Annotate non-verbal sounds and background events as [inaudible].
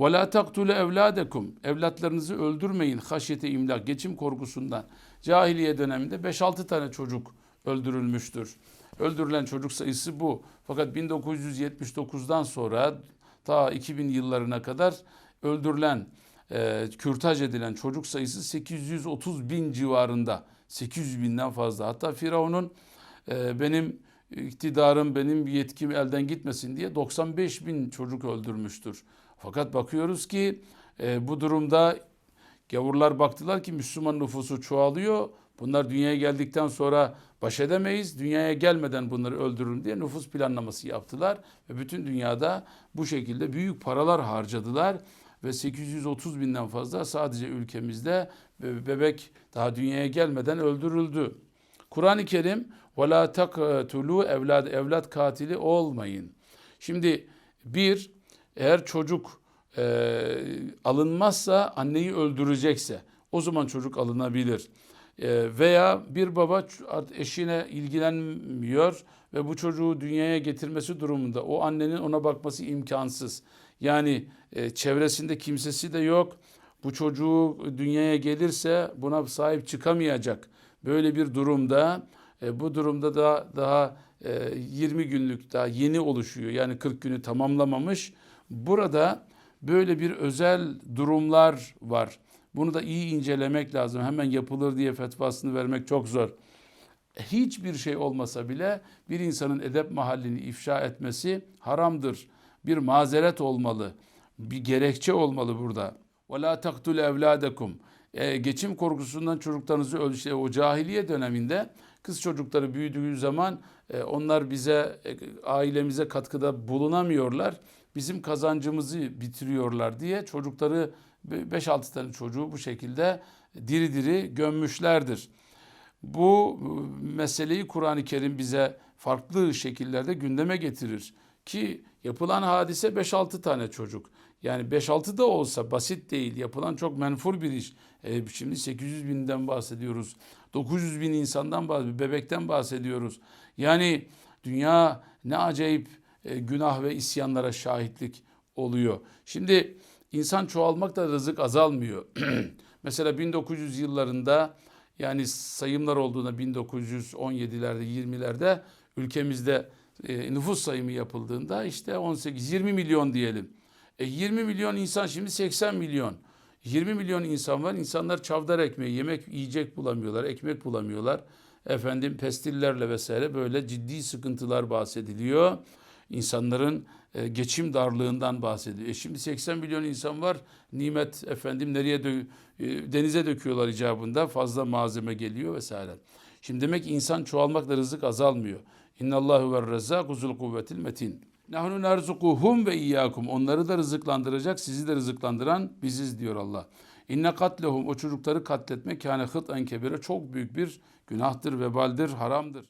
Ve la taktulu evladekum. Evlatlarınızı öldürmeyin haşyete imlak geçim korkusundan. Cahiliye döneminde 5-6 tane çocuk öldürülmüştür. Öldürülen çocuk sayısı bu. Fakat 1979'dan sonra ta 2000 yıllarına kadar öldürülen, e, kürtaj edilen çocuk sayısı 830 bin civarında. 800 binden fazla. Hatta Firavun'un e, benim iktidarım, benim yetkim elden gitmesin diye 95 bin çocuk öldürmüştür. Fakat bakıyoruz ki e, bu durumda gavurlar baktılar ki Müslüman nüfusu çoğalıyor. Bunlar dünyaya geldikten sonra baş edemeyiz. Dünyaya gelmeden bunları öldürün diye nüfus planlaması yaptılar. Ve bütün dünyada bu şekilde büyük paralar harcadılar. Ve 830 binden fazla sadece ülkemizde be- bebek daha dünyaya gelmeden öldürüldü. Kur'an-ı Kerim وَلَا تَقْتُلُوا evlad evlat katili olmayın. Şimdi bir, eğer çocuk e, alınmazsa anneyi öldürecekse o zaman çocuk alınabilir. E, veya bir baba eşine ilgilenmiyor ve bu çocuğu dünyaya getirmesi durumunda o annenin ona bakması imkansız. Yani e, çevresinde kimsesi de yok. Bu çocuğu dünyaya gelirse buna sahip çıkamayacak. Böyle bir durumda e, bu durumda da daha e, 20 günlük daha yeni oluşuyor. Yani 40 günü tamamlamamış. Burada böyle bir özel durumlar var. Bunu da iyi incelemek lazım. Hemen yapılır diye fetvasını vermek çok zor. Hiçbir şey olmasa bile bir insanın edep mahallini ifşa etmesi haramdır. Bir mazeret olmalı. Bir gerekçe olmalı burada. وَلَا تَقْتُلْ evladekum. E, geçim korkusundan çocuklarınızı öldü. İşte o cahiliye döneminde kız çocukları büyüdüğü zaman e, onlar bize, e, ailemize katkıda bulunamıyorlar. Bizim kazancımızı bitiriyorlar diye çocukları 5-6 tane çocuğu bu şekilde diri diri gömmüşlerdir. Bu e, meseleyi Kur'an-ı Kerim bize farklı şekillerde gündeme getirir. Ki yapılan hadise 5-6 tane çocuk. Yani 5-6 da olsa basit değil. Yapılan çok menfur bir iş. E, şimdi 800 binden bahsediyoruz. 900 bin insandan bahsediyoruz. Bebekten bahsediyoruz. Yani dünya ne acayip e, günah ve isyanlara şahitlik oluyor. Şimdi insan çoğalmakta rızık azalmıyor. [clears throat] Mesela 1900 yıllarında yani sayımlar olduğunda 1917'lerde 20'lerde ülkemizde e, nüfus sayımı yapıldığında işte 18-20 milyon diyelim. E 20 milyon insan şimdi 80 milyon. 20 milyon insan var. İnsanlar çavdar ekmeği, yemek yiyecek bulamıyorlar, ekmek bulamıyorlar. Efendim pestillerle vesaire böyle ciddi sıkıntılar bahsediliyor. İnsanların e, geçim darlığından bahsediyor. E şimdi 80 milyon insan var. Nimet efendim nereye dö- e, denize döküyorlar icabında. Fazla malzeme geliyor vesaire. Şimdi demek ki insan çoğalmakla rızık azalmıyor. İnnallahu ve rezzâku zul kuvvetil metin. Nahnu nerzukuhum ve iyyakum. Onları da rızıklandıracak, sizi de rızıklandıran biziz diyor Allah. İnne katlehum o çocukları katletmek kâne hıt en kebire çok büyük bir günahtır, vebaldir, haramdır.